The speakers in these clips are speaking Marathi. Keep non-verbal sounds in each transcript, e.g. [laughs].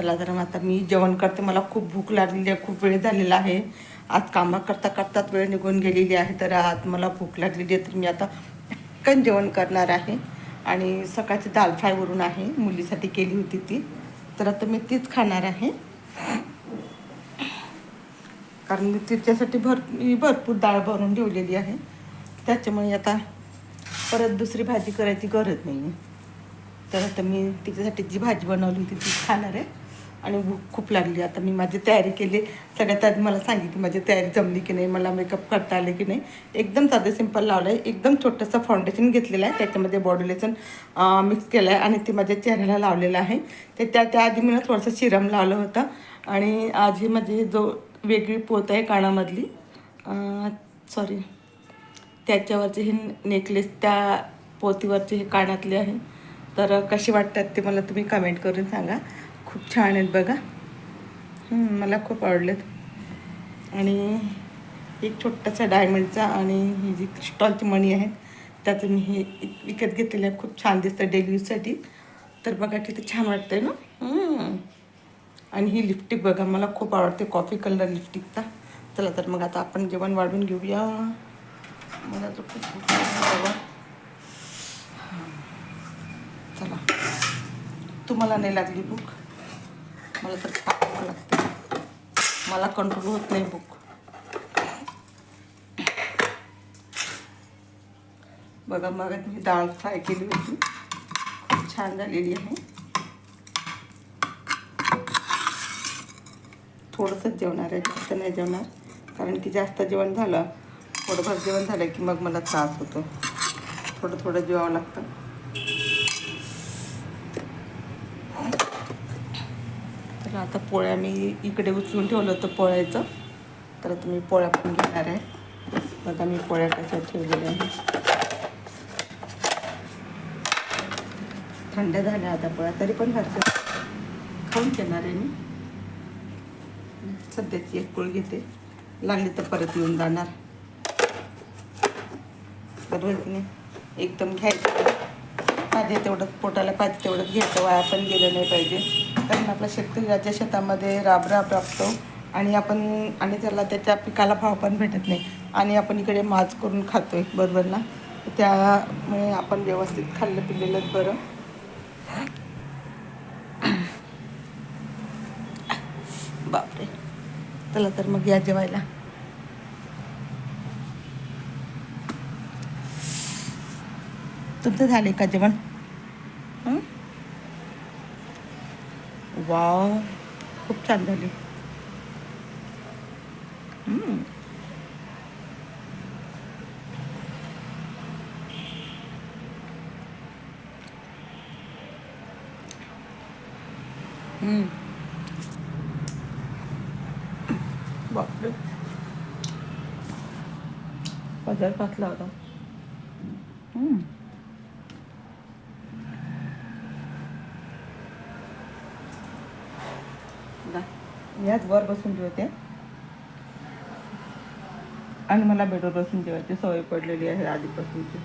चला तर आता मी जेवण करते. मला खूप भूक लागलेली आहे खूप वेळ झालेला आहे. आज कामं करता करताच वेळ निघून गेलेली आहे तर आज मला भूक लागलेली आहे तर मी आता पटकन जेवण करणार आहे. आणि सकाळची दाल फ्रायवरून आहे मुलीसाठी केली होती ती. तर आता मी तीच खाणार आहे. कारण मी तिच्यासाठी भर मी भरपूर डाळ भरून ठेवलेली आहे. त्याच्यामुळे आता परत दुसरी भाजी करायची गरज नाही आहे तर आता मी तिच्यासाठी जी भाजी बनवली होती ती खाणार आहे. आणि भूक खूप लागली. आता मी माझी तयारी केली. सगळ्यात आधी मला सांगितली माझी तयारी जमली की नाही मला मेकअप करता आले की नाही. एकदम साधं सिंपल लावलं आहे. एकदम छोटंसं फाउंडेशन घेतलेलं आहे. त्याच्यामध्ये बॉडी लेसन मिक्स केलं आहे आणि ते माझ्या चेहऱ्याला लावलेलं आहे. ते त्या त्याआधी मी ना थोडंसं सिरम लावलं होतं. आणि आज ही माझी जो वेगळी पोत आहे कानामधली सॉरी त्याच्यावरचे हे नेकलेस त्या पोतीवरचे हे कानातले आहे. तर कशी वाटतात ते मला तुम्ही कमेंट करून सांगा. खूप छान आहेत बघा. मला खूप आवडलेत. आणि एक छोटासा डायमंडचा आणि ही जी क्रिस्टॉलची मणी आहेत त्याचं मी हे विकत घेतलेलं आहे. खूप छान दिसतं डेली यूजसाठी तर बघा किती छान वाटतंय ना? आणि ही लिपस्टिक बघा मला खूप आवडते कॉफी कलर लिपस्टिकचा चला तर मग आता आपण जेवण वाढवून घेऊया. मला तर खूप चला. तुम्हाला नाही लागली बुक मला तर फार लागते. मला कंट्रोल होत नाही भूक बघा मग मी डाळ फ्राय केली होती. खूप छान झालेली आहे. थोडंसंच जेवणार आहे जास्त नाही जेवणार. कारण की जास्त जेवण झालं थोडंफार जेवण झालं की मग मला त्रास होतो. थोडं थोडं जेवावं लागतं. तर आता पोळ्या मी इकडे उचलून ठेवलं होतं पोळ्याचं. तर आता मी पोळ्या पण घेणार आहे. बघा मी पोळ्या कशा ठेवलेल्या आहे थंड झाल्या आता पोळ्या तरी पण घरचं खाऊन घेणार आहे मी. सध्याची एक पोळी घेते. लागली तर परत येऊन जाणार. बरोबर की नाही? एकदम घ्यायचं. पाहिजे तेवढंच पोटाला पाहिजे तेवढंच घ्यायचं. वाया पण गेलं नाही पाहिजे. कारण आपला शेतकरी राज्य शेतामध्ये राबराब राबतो आणि आपण आणि त्याला त्याच्या पिकाला भाव पण भेटत नाही. आणि आपण इकडे माज करून खातोय बरोबर ना? त्यामुळे आपण व्यवस्थित खाल्लं पिलेलंच बरं. बापरे. चला तर मग या जेवायला. तुमचं झाले का जेवण? वाव खूप छान झाले हम्म. हम्म. बापरे पदार्थ घातला होता हम्म. जा. याच वर बसून जेवते. आणि मला बेडवर बसून जेवायची सवय पडलेली आहे आधीपासूनची.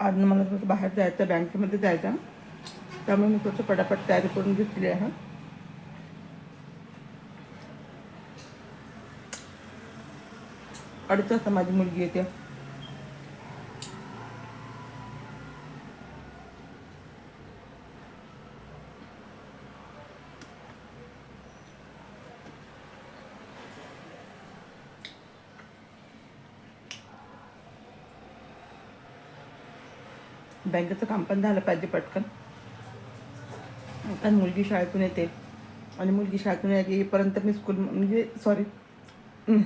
आज मला थोडं बाहेर जायचं बँकेमध्ये जायचं. त्यामुळे मी थोडंसं पटापट तयारी करून घेतली आहे. अडीच वाजता माझी मुलगी येते. बँकेचं काम पण झालं पाहिजे पटकन. कारण मुलगी शाळेतून येते. आणि मुलगी शाळेतून येईपर्यंत मी स्कूल म्हणजे सॉरी [laughs]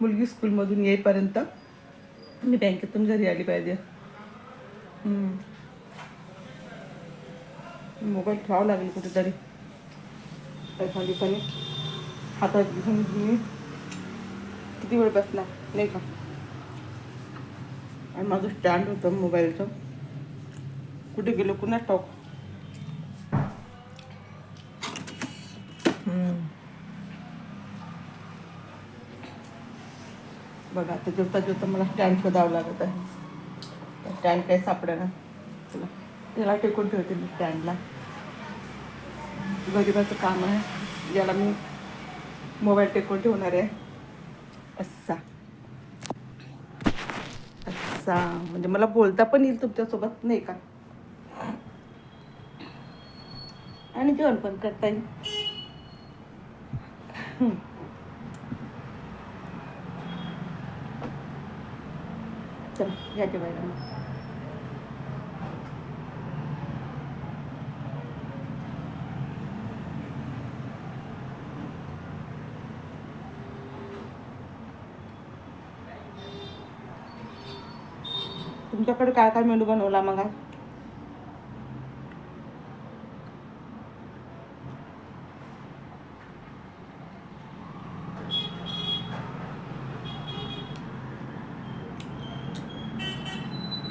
मुलगी स्कूलमधून येईपर्यंत मी बँकेतून घरी आली पाहिजे. मोबाईल ठेवावं लागेल कुठेतरी. एखादी ठिकाणी हातात घेऊन मी किती वेळ बसणार नाही का? आणि माझं स्टँड होतं मोबाईलचं. कुठे गेलो? कुणा टॉक बघा आता जेवता जेवता मला स्टँड शोधावं लागत आहे. स्टँड काही सापडेना. चला त्याला टेकून ठेवते मी स्टँडला. गरीबाचं काम आहे. ज्याला मी मोबाईल टेकून ठेवणार आहे. असा. असा. म्हणजे मला बोलता पण येईल तुमच्यासोबत नाही का? आणि जेवण पण करता येईल. चल याच्या बाहेर तुमच्याकडे काय काय मेनू बनवला मग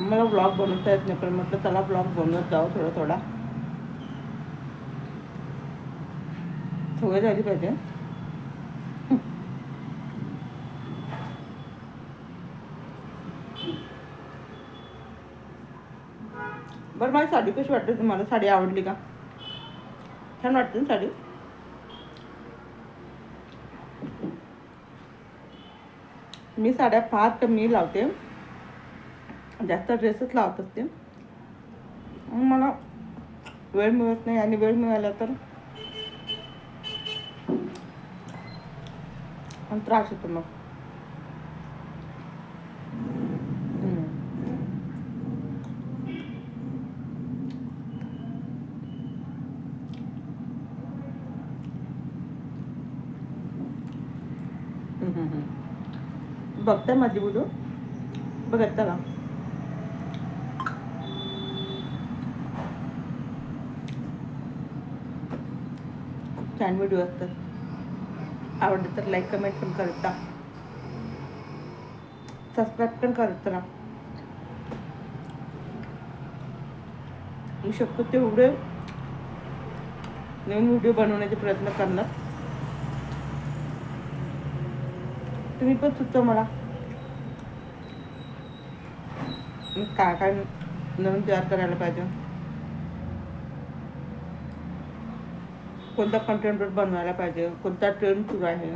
मला ब्लॉग बनवता येत नाही पण म्हटलं चला ब्लॉग बनवत जाऊ थोडा थोडा. सवय झाली पाहिजे. बरं माझी साडी कशी वाटते तुम्हाला? साडी आवडली का? छान वाटते ना साडी? मी साड्या फार कमी लावते. जास्त ड्रेसच लावत असते मला वेळ मिळत नाही आणि वेळ मिळाला तर त्रास होतो मग. बघताय माझी व्हिडिओ बघत चला. खूप छान व्हिडिओ असतात. आवडलं तर लाईक कमेंट पण करत. जा सबस्क्राईब पण करत. राहा मी शक्य तेवढे नवीन व्हिडिओ बनवण्याचे प्रयत्न करणार. तुम्ही पण सुचवा मला. मी काय काय नवीन तयार करायला पाहिजे. कोणता कंटेंट बनवायला पाहिजे. कोणता ट्रेंड सुरू आहे?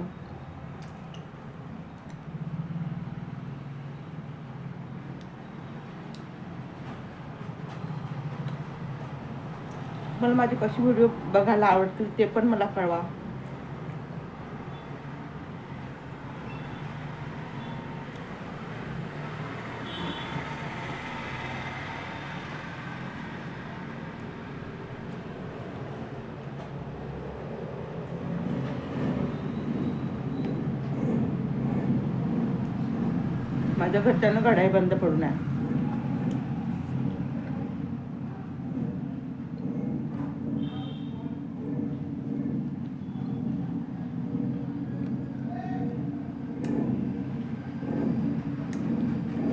मला माझे कशी व्हिडिओ बघायला आवडतील ते पण मला कळवा. माझ्या घरच्यांना घडाई बंद पडू नये.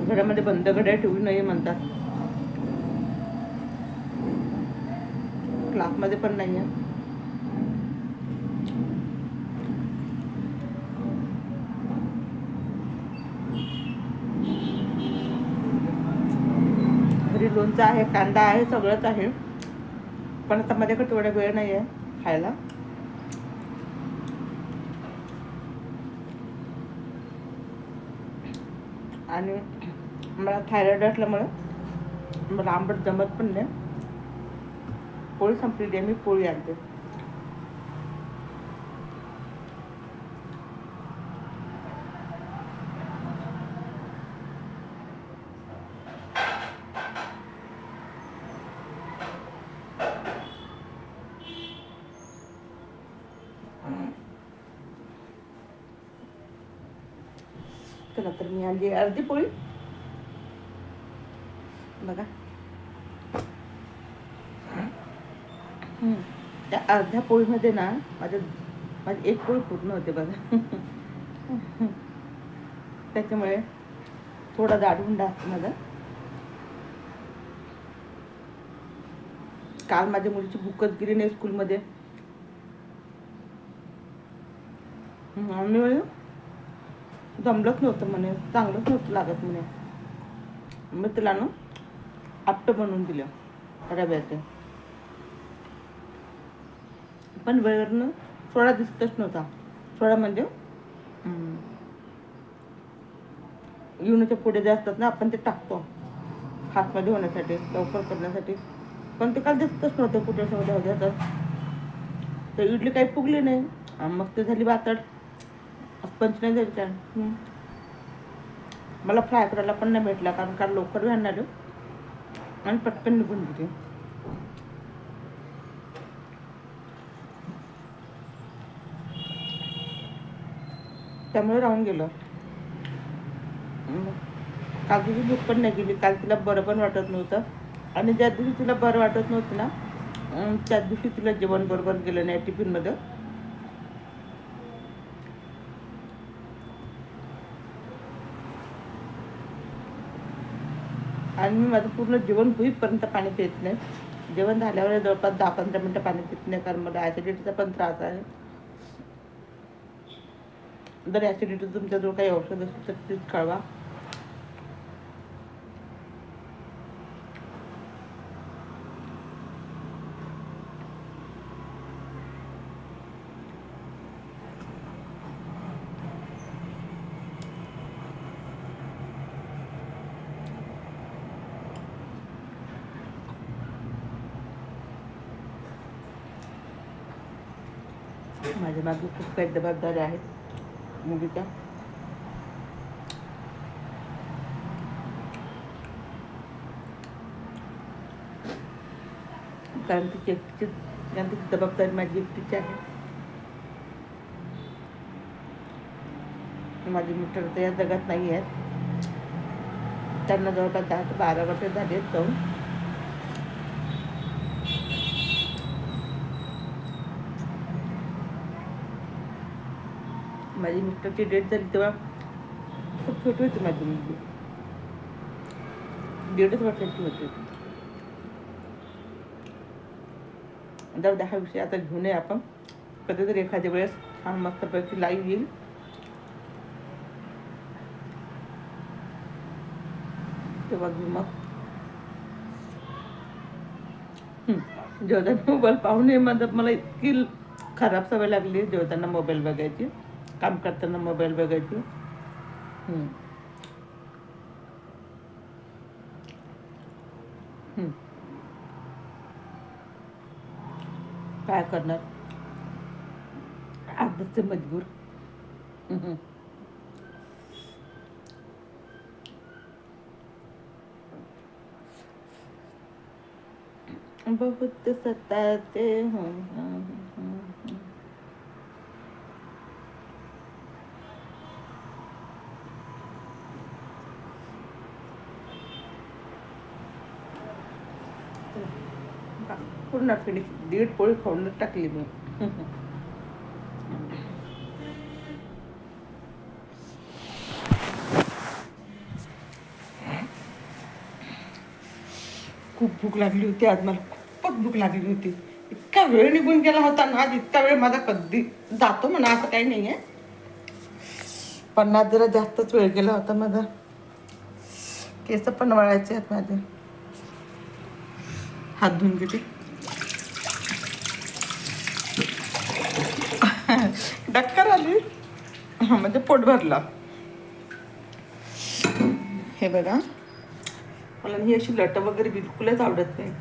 घरामध्ये बंद घड्या ठेवू नये म्हणतात. क्लासमध्ये पण नाही आहे पिझ्झा आहे कांदा आहे सगळंच आहे. पण आता माझ्याकडे तेवढा वेळ नाही आहे खायला. आणि मला थायरॉइड असल्यामुळे मला आंबट जमत पण नाही. पोळी संपलेली आहे मी पोळी आणते. चला तर मी आणली अर्धी पोळी. बघा. त्या अर्ध्या पोळीमध्ये ना माझ्या माझी एक पोळी पूर्ण होते बघा. त्याच्यामुळे थोडा दाढून असतो माझा. काल माझ्या मुलीची बुकच गेली नाही स्कूलमध्ये म्हणे, जमलंच नव्हतं म्हणे चांगलंच नव्हतं लागत म्हणे. मी तिला ना आपटं बनवून दिलं रव्याचं. पण वेळेवरनं सोडा दिसतच नव्हता. सोडा म्हणजे युनच्या पुढे जे असतात ना आपण ते टाकतो. हातमध्ये होण्यासाठी लवकर करण्यासाठी. पण ते काल दिसतच नव्हतं कुठे ठेवलं होत्या तर इडली काही फुगली नाही. मग ते झाली बातड पंच नाही हम्म. मला फ्राय करायला पण नाही भेटला कारण काल लवकर घालणार आणि पटकन निघून गेली. त्यामुळे राहून गेलं. तुझी भूक पण नाही गेली. काल तिला बरं पण वाटत नव्हतं. आणि ज्या दिवशी तिला बरं वाटत नव्हतं ना त्या दिवशी तिला जेवण बरोबर गेलं नाही टिफिनमध्ये. आणि मी माझं पूर्ण जेवण होईपर्यंत पाणी पित नाही. जेवण झाल्यावर जवळपास दहा पंधरा मिनटं पाणी पित नाही कारण मला ॲसिडिटीचा पण त्रास आहे. जर ॲसिडिटी तुमच्याजवळ काही औषध असेल तर प्लीज कळवा माझ्या मागे खूप काही जबाबदाऱ्या आहेत मुलीच्या. कारण तिची एकटीची कारण तिची जबाबदारी माझी एकटीची आहे. माझे मिस्टर तर या जगात नाही आहेत. त्यांना जवळपास दहा ते बारा वर्ष झाली आहेत जाऊन. माझी मिस्टरची डेट झाली तेव्हा खूप छोटी होती माझी मुलगी. दीडच वर्षाची होती. जाऊ दहा विषय आता घेऊन ये आपण. कधीतरी एखाद्या वेळेस छान मस्तपैकी लाईव्ह येईल. तेव्हा घेऊ मग. हम्म. जेवताना मोबाईल पाहून मला इतकी खराब सवय लागली जेवताना मोबाईल बघायची. काम करताना मोबाईल बघायची. काय करणार? आदतचे मजबूर. बहुत सताते हैं पूर्ण फिनिश दीड पोळी खाऊन टाकली मी. खूप भूक लागली होती आज मला खूपच भूक लागली होती. इतका वेळ निघून गेला होता ना आज इतका वेळ माझा कधी जातो म्हणा असं काही नाही आहे पण आज जरा जास्तच वेळ गेला होता माझा. केस पण वळायचे आहेत माझे. हात धुवून घेते. डक्कर आली. हा, म्हणजे पोट भरला. हे बघा. मला ही अशी लट वगैरे बिलकुलच आवडत नाही.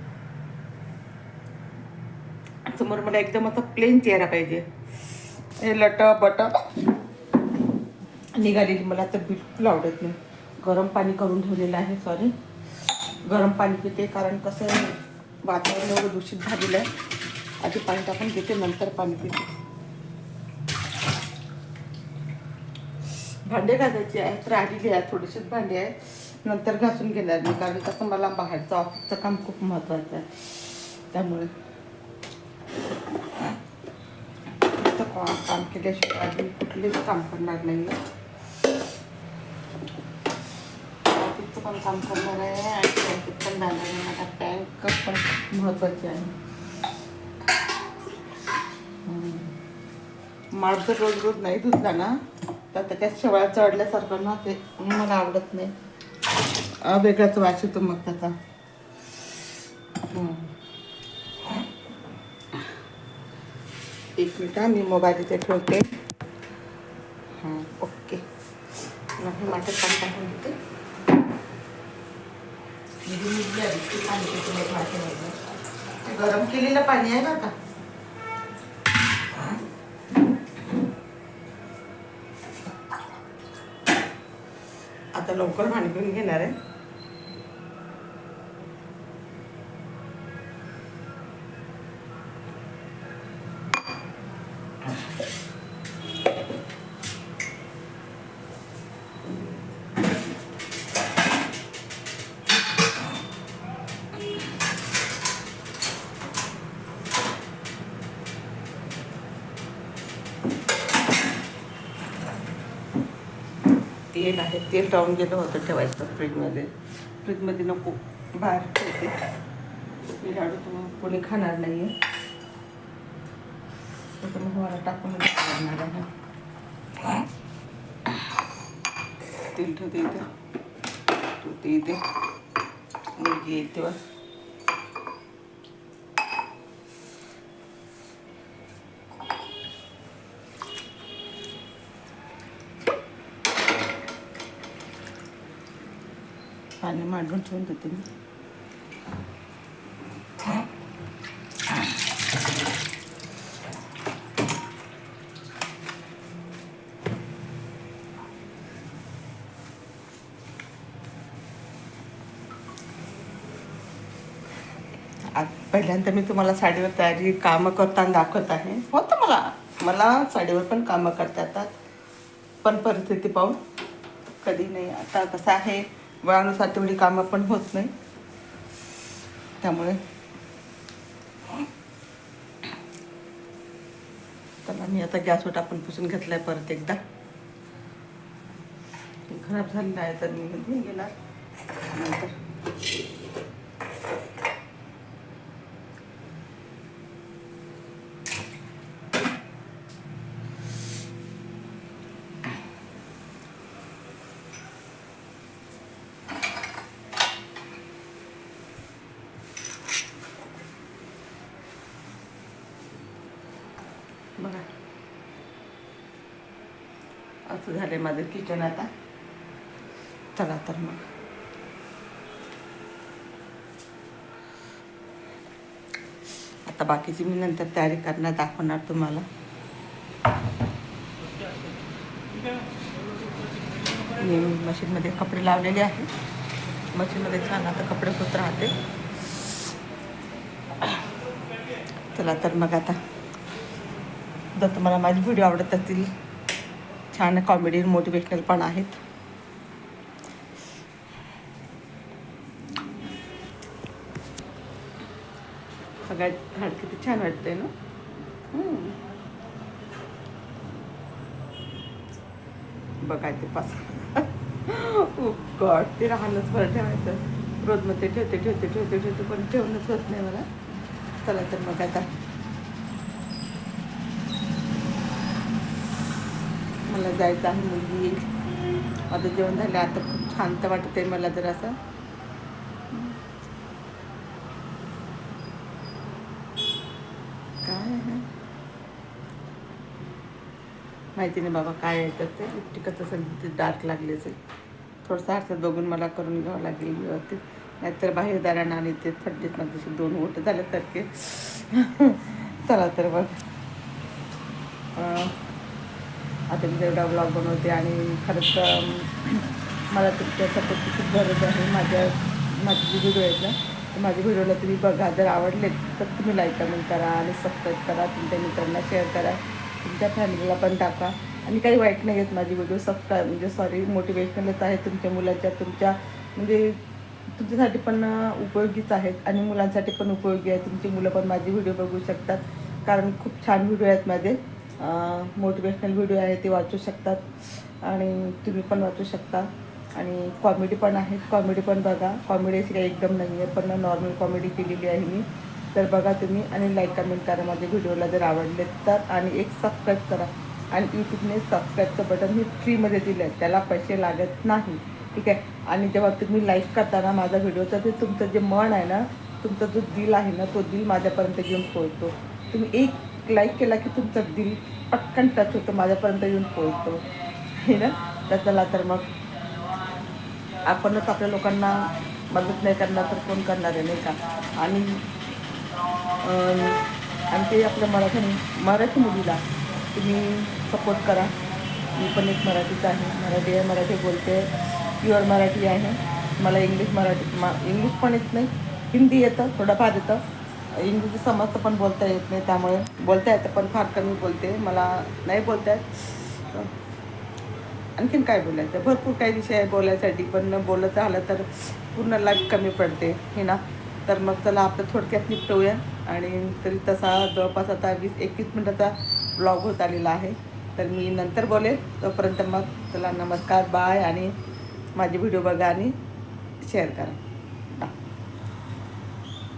समोर मला एकदम असा प्लेन चेहरा पाहिजे. हे लट बट निघालेली मला तर बिलकुल आवडत नाही. गरम पाणी करून ठेवलेलं आहे सॉरी गरम पाणी पिते कारण कसं वातावरण एवढं दूषित झालेलं आहे. आधी पाणी टाकून घेते नंतर पाणी पिते. भांडे घासायची आहे तर आलेली आहे थोडीशीच भांडी आहे. नंतर घासून घेणार मी कारण कसं मला बाहेरचं ऑफिसचं काम खूप महत्त्वाचं आहे. त्यामुळे. काम केल्याशिवाय मी कुठलेच काम करणार नाही. ऑफिसचं पण काम करणार आहे आणि बँकेत पण जाणार आहे. माझा बँक पण खूप महत्त्वाची आहे. माळ रोज रोज नाही धुतला ना? तर त्याच्यात शेवाळ्या चढल्यासारखं ना ते मला आवडत नाही. वेगळाच वास येतो मग त्याचा. एक मिनिट मी मोबाईल इथे ठेवते. हां ओके. नाही माझं काम टाकून देते. मग गरम केलेलं पाणी आहे ना आता लवकर भांडी घेणार आहे. तेल आहे तेल राहून गेलं होतं ठेवायचं फ्रीजमध्ये. फ्रीजमध्ये नको बाहेर ठेवते. मी लाडू तुम्हाला कोणी खाणार नाही आहे त्याच्यामुळे मला टाकून लागणार आहे. तेल ठेवते इथे. ठेवते इथे. मुलगी येते तेव्हा पाणी मांडून ठेवून देते मी पहिल्यांदा मी तुम्हाला साडीवर तयारी कामं करताना दाखवत आहे. होतं मला. मला साडीवर पण कामं करता येतात. पण परिस्थिती पाहून कधी नाही. आता कसं आहे वयानुसार तेवढी कामं पण होत नाही. त्यामुळे त्याला मी आता गॅसवर टाकून पुसून घेतलाय परत एकदा. खराब झालेला आहे तर मी घेऊन घेणार नंतर बघा झालं आहे माझं किचन आता. चला तर मग. आता बाकीची मी नंतर तयारी करणार दाखवणार तुम्हाला. मी मशीनमध्ये कपडे लावलेले आहे. मशीनमध्ये छान आता कपडे होत राहते. चला तर मग आता. जर तुम्हाला माझे व्हिडिओ आवडत असतील छान कॉमेडी मोटिवेशनल पण आहेत. सगळ्यात झाड किती छान वाटतंय ना. बघा ते पास गॉड ते राहणंच बरं ठेवायचं. रोज मग ते ठेवते ठेवते ठेवते ठेवते पण ठेवणंच होत नाही मला. चला तर मग आता मला जायचं आहे मुलगी. येईल माझं जेवण झालं आता खूप शांत वाटत आहे मला जर असं. काय माहिती नाही बाबा काय आहे तर ते टिकत असेल ते डार्क लागले असेल. थोडंसं हातात बघून मला करून घ्यावं लागेल व्यवस्थित. नाहीतर बाहेर दारानं आणि ते थंडीत मला जसे दोन ओट झाल्यासारखे. [laughs] चला तर बघ. आता मी तेवढा ब्लॉग बनवते आणि खरंच मला तुमच्या सपोर्टची खूप गरज आहे. माझ्या माझे जे व्हिडिओ आहेत ना तर माझ्या व्हिडिओला तुम्ही बघा. जर आवडले तर तुम्ही लाईक कमेंट करा आणि सबस्क्राईब करा. तुमच्या मित्रांना शेअर करा. तुमच्या फॅमिलीला पण टाका. आणि काही वाईट नाही आहेत माझे व्हिडिओ सबस्क्राईब म्हणजे सॉरी मोटिवेशनलच आहे तुमच्या मुलाच्या. तुमच्या म्हणजे तुमच्यासाठी पण उपयोगीच आहेत. आणि मुलांसाठी पण उपयोगी आहे. तुमची मुलं पण माझे व्हिडिओ बघू शकतात. कारण खूप छान व्हिडिओ आहेत माझे. मोटिवेशनल व्हिडिओ आहे ते वाचू शकतात. आणि तुम्ही पण वाचू शकता. आणि कॉमेडी पण आहेत कॉमेडी पण बघा. कॉमेडी अशी काही एकदम नाही आहे पण नॉर्मल कॉमेडी केलेली आहे मी. तर बघा तुम्ही आणि लाईक कमेंट करा. माझ्या व्हिडिओला जर आवडले तर. आणि एक सबस्क्राईब करा. आणि यूट्यूबने सबस्क्राईबचं बटन हे फ्रीमध्ये दिलं आहे त्याला पैसे लागत नाही. ठीक आहे? आणि जेव्हा तुम्ही लाईक करताना माझा व्हिडिओ तर ते तुमचं जे मन आहे ना तुमचा जो दिल आहे ना तो दिल माझ्यापर्यंत घेऊन पोहोचतो. तुम्ही एक लाईक केला की तुमचं दिल पटकन टच होतं माझ्यापर्यंत येऊन पोहोचतो. हे ना? तर चला तर मग. आपणच आपल्या लोकांना मदत नाही करणार तर कोण करणार आहे नाही का? आणि आणि ते आपल्या मराठी मराठी मुलीला तुम्ही सपोर्ट करा. मी पण एक मराठीच आहे. मराठी आहे मराठी बोलते. प्युअर मराठी आहे. मला इंग्लिश मराठी मा इंग्लिश पण येत नाही. हिंदी येतं थोडंफार येतं. इंग्रजी समजतं पण बोलता येत नाही त्यामुळे बोलता येतं पण फार कमी बोलते. मला नाही बोलता येत. आणखीन काय बोलायचं? भरपूर काही विषय आहे बोलायसाठी पण बोलत झालं तर पूर्ण लाईफ कमी पडते हे ना? तर मग चला आपलं थोडक्यात निपटवूया आणि तरी तसा जवळपास आता वीस एकवीस मिनटाचा ब्लॉग होत आलेला आहे. तर मी नंतर बोलेल. तोपर्यंत मग चला नमस्कार बाय आणि माझे व्हिडिओ बघा आणि शेअर करा.